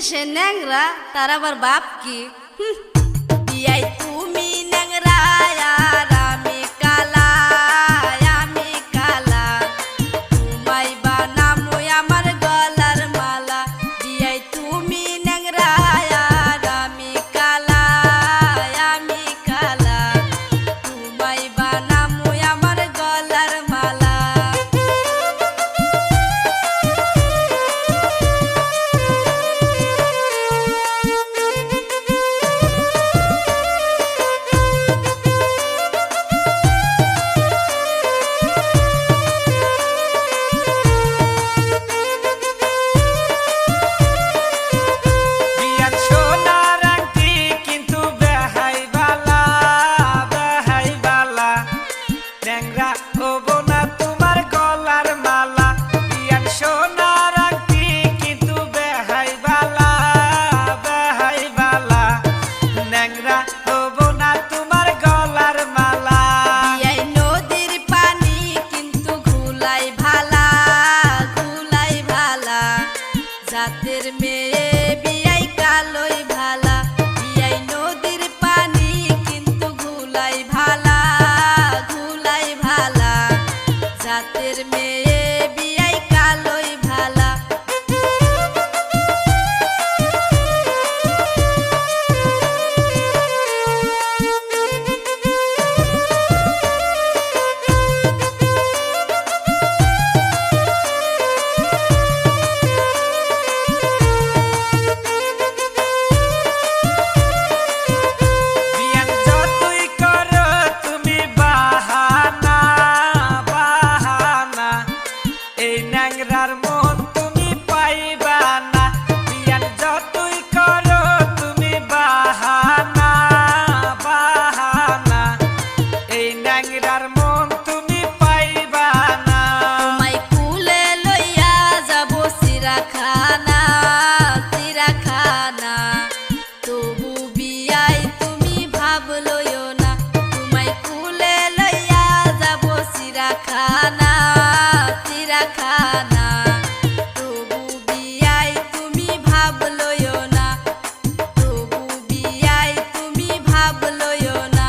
से नैंगरा तारा बर बाप की ট্যাংরা হব না তোমার গলার মালা। বিয়ার সোনার আংটি কিন্তু বেহাই বালা বেহাই বালা। ন্যাংরা হব না তোমার গলার মালা। বিয়াই নদীর পানি কিন্তু ঘুলাই ভালা ঘুলাই ভালা। জাতের মেয়ে জাতের মেয়ে বিয়াই কালোই সিরাখানা সিরাখানা তবু বিয়াই তুমি ভাব লইও না তবু বিয়াই তুমি ভাব লইও না।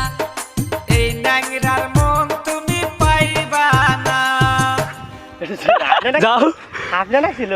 এই ন্যাংরার মন তুমি পাইবা না। যাও। আপনারা ছিল?